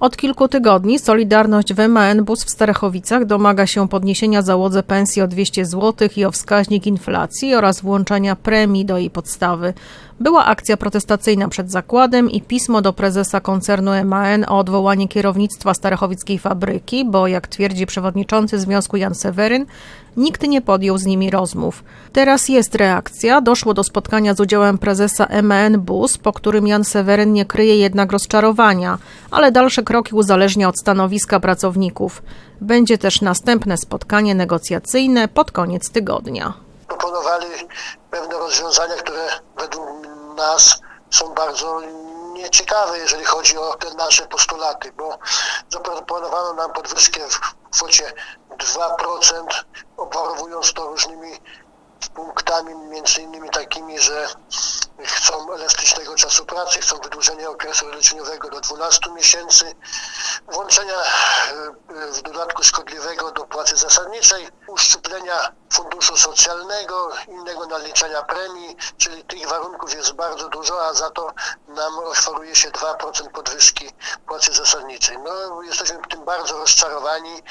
Od kilku tygodni Solidarność w MAN Bus w Starachowicach domaga się podniesienia załodze pensji o 200 zł i o wskaźnik inflacji oraz włączenia premii do jej podstawy. Była akcja protestacyjna przed zakładem i pismo do prezesa koncernu MAN o odwołanie kierownictwa Starachowickiej fabryki, bo jak twierdzi przewodniczący związku Jan Seweryn, nikt nie podjął z nimi rozmów. Teraz jest reakcja. Doszło do spotkania z udziałem prezesa MAN Bus, po którym Jan Seweryn nie kryje jednak rozczarowania, ale dalsze kroki uzależnia od stanowiska pracowników. Będzie też następne spotkanie negocjacyjne pod koniec tygodnia. proponowali pewne rozwiązania, które według nas są bardzo nieciekawe, jeżeli chodzi o te nasze postulaty, bo zaproponowano nam podwyżkę w kwocie 2%, obwarowując to różnymi punktami, między innymi takimi, że chcą elastycznego czasu pracy, chcą wydłużenia okresu leczeniowego do 12 miesięcy, włączenia e, w dodatku szkodliwego do płacy zasadniczej, uszczuplenia funduszu socjalnego, innego naliczania premii, czyli tych warunków jest bardzo dużo, a za to nam oferuje się 2% podwyżki płacy zasadniczej. No, jesteśmy tym bardzo rozczarowani,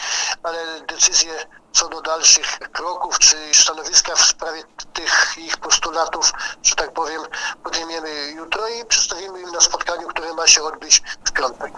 ale decyzje co do dalszych kroków czy stanowiska w sprawie tych ich postulatów, że tak powiem, podejmiemy jutro i przedstawimy im na spotkaniu, które ma się odbyć w piątek.